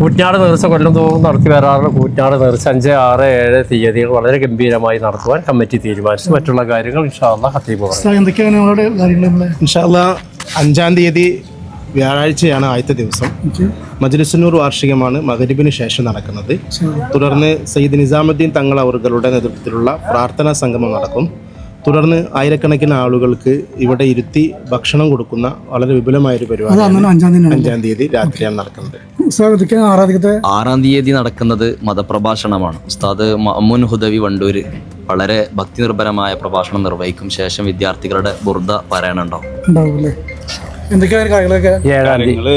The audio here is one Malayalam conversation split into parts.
കൂറ്റനാട് നേർച്ച കൊല്ലം തോറും നടത്തി വരാറുള്ള കൂറ്റനാട് നേർച്ച അഞ്ച് ആറ് ഏഴ് തീയതികൾ വളരെ ഗംഭീരമായി നടത്തുവാൻ കമ്മിറ്റി തീരുമാനിച്ചു. മറ്റുള്ള കാര്യങ്ങൾ ഇൻഷാല്ല ഹത്തീബ് ഇൻഷാല്ല അഞ്ചാം തീയതി വ്യാഴാഴ്ചയാണ് ആദ്യത്തെ ദിവസം. മജ്ലിസുന്നൂർ വാർഷികമാണ് മകരിബിന് ശേഷം നടക്കുന്നത്. തുടർന്ന് സയ്യിദ് നിസാമുദ്ദീൻ തങ്ങൾ അവറുകളുടെ നേതൃത്വത്തിലുള്ള പ്രാർത്ഥനാ സംഗമം നടക്കും. തുടർന്ന് ആയിരക്കണക്കിന് ആളുകൾക്ക് ഇവിടെ ഇരുത്തി ഭക്ഷണം കൊടുക്കുന്ന വളരെ വിപുലമായ ഒരു പരിപാടി അഞ്ചാം തീയതി അഞ്ചാം തീയതി രാത്രിയാണ് നടക്കുന്നത്. ആറാം തീയതി നടക്കുന്നത് മതപ്രഭാഷണമാണ്. ഉസ്താദ് മഅമുൻ ഹുദവി വണ്ടൂര് വളരെ ഭക്തി നിർഭരമായ പ്രഭാഷണം നിർവഹിക്കും. ശേഷം വിദ്യാർത്ഥികളുടെ ബുർദ കാര്യങ്ങളൊക്കെ? ഏഴാം തീയതി. കാര്യങ്ങൾ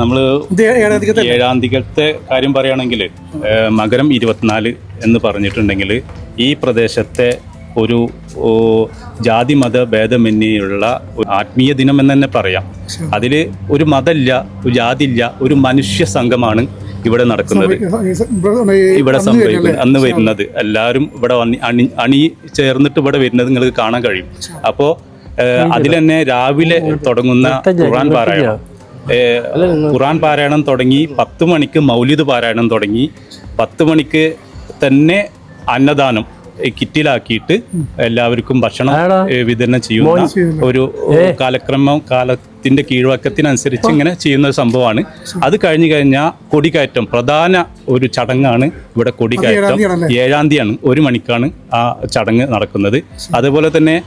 നമ്മൾ ഏഴാം തീയതിക്കത്തെ കാര്യം പറയുകയാണെങ്കിൽ മകരം ഇരുപത്തിനാല് എന്ന് പറഞ്ഞിട്ടുണ്ടെങ്കിൽ ഈ പ്രദേശത്തെ ഒരു ജാതി മത ഭേദമന്യുള്ള ആത്മീയ ദിനം എന്ന് തന്നെ പറയാം. അതിൽ ഒരു മതമില്ല ഒരു ജാതിയില്ല ഒരു മനുഷ്യ സംഘമാണ് ഇവിടെ നടക്കുന്നത്. ഇവിടെ സംഭവിക്കുന്നത്. അന്ന് വരുന്നത്. എല്ലാവരും ഇവിടെ അണി അണി ചേർന്നിട്ട് ഇവിടെ വരുന്നത് നിങ്ങൾക്ക് കാണാൻ കഴിയും. അപ്പോൾ അതിൽ തന്നെ രാവിലെ തുടങ്ങുന്ന ഖുർആൻ പാരായണം. ഖുർആൻ പാരായണം തുടങ്ങി പത്ത് മണിക്ക് മൗലിദ് പാരായണം തുടങ്ങി. പത്ത് മണിക്ക് തന്നെ അന്നദാനം. കിറ്റിലാക്കിയിട്ട് എല്ലാവർക്കും ഭക്ഷണം വിതരണം ചെയ്യുന്ന ഒരു കാലക്രമം കാലത്തിന്റെ കീഴ്വക്കത്തിനനുസരിച്ച് ഇങ്ങനെ ചെയ്യുന്ന ഒരു സംഭവമാണ്. അത് കഴിഞ്ഞു കഴിഞ്ഞാൽ കൊടികയറ്റം പ്രധാന ഒരു ചടങ്ങാണ് ഇവിടെ കൊടികയറ്റം. ഏഴാം തീയതിയാണ് ഒരു മണിക്കാണ് ആ ചടങ്ങ് നടക്കുന്നത്. അതുപോലെ തന്നെ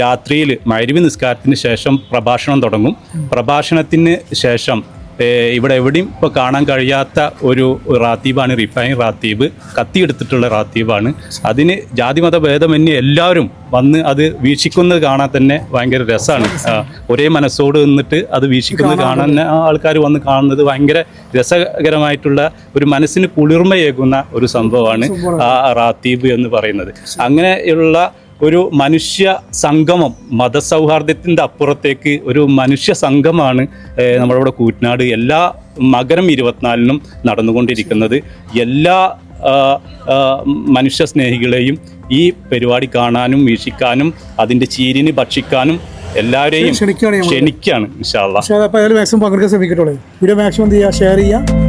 രാത്രിയിൽ മൈരവി നിസ്കാരത്തിന് ശേഷം പ്രഭാഷണം തുടങ്ങും. പ്രഭാഷണത്തിന് ശേഷം ഇവിടെ എവിടെയും ഇപ്പോൾ കാണാൻ കഴിയാത്ത ഒരു റാത്തീബാണ് റിഫൈൻ റാത്തീബ്. കത്തിയെടുത്തിട്ടുള്ള റാത്തീബാണ്. അതിന് ജാതിമത ഭേദമന്യേ എല്ലാവരും വന്ന് അത് വീക്ഷിക്കുന്നത് കാണാൻ തന്നെ ഭയങ്കര രസമാണ് ഒരേ മനസ്സോട് നിന്നിട്ട് അത് വീക്ഷിക്കുന്നത് കാണാൻ ആൾക്കാർ വന്ന് കാണുന്നത് ഭയങ്കര രസകരമായിട്ടുള്ള ഒരു മനസ്സിന് കുളിർമയേകുന്ന ഒരു സംഭവമാണ് ആ റാത്തീബ് എന്ന് പറയുന്നത്. അങ്ങനെയുള്ള ഒരു മനുഷ്യ സംഗമം മതസൗഹാർദ്ദത്തിന്റെ അപ്പുറത്തേക്ക് ഒരു മനുഷ്യ സംഘമാണ് നമ്മളിവിടെ കൂറ്റനാട് എല്ലാ മകരം ഇരുപത്തിനാലിനും നടന്നുകൊണ്ടിരിക്കുന്നത്. എല്ലാ മനുഷ്യ സ്നേഹികളെയും ഈ പരിപാടി കാണാനും വീക്ഷിക്കാനും അതിന്റെ ചീരിന് ഭക്ഷിക്കാനും എല്ലാവരെയും ക്ഷണിക്കുകയാണ്. ക്ഷണിക്കുകയാണ് മാക്സിമം പങ്കെടുക്കാൻ ശ്രമിക്കട്ടുള്ളൂ വീഡിയോ മാക്സിമം ചെയ്യുക? ഷെയർ ചെയ്യുക.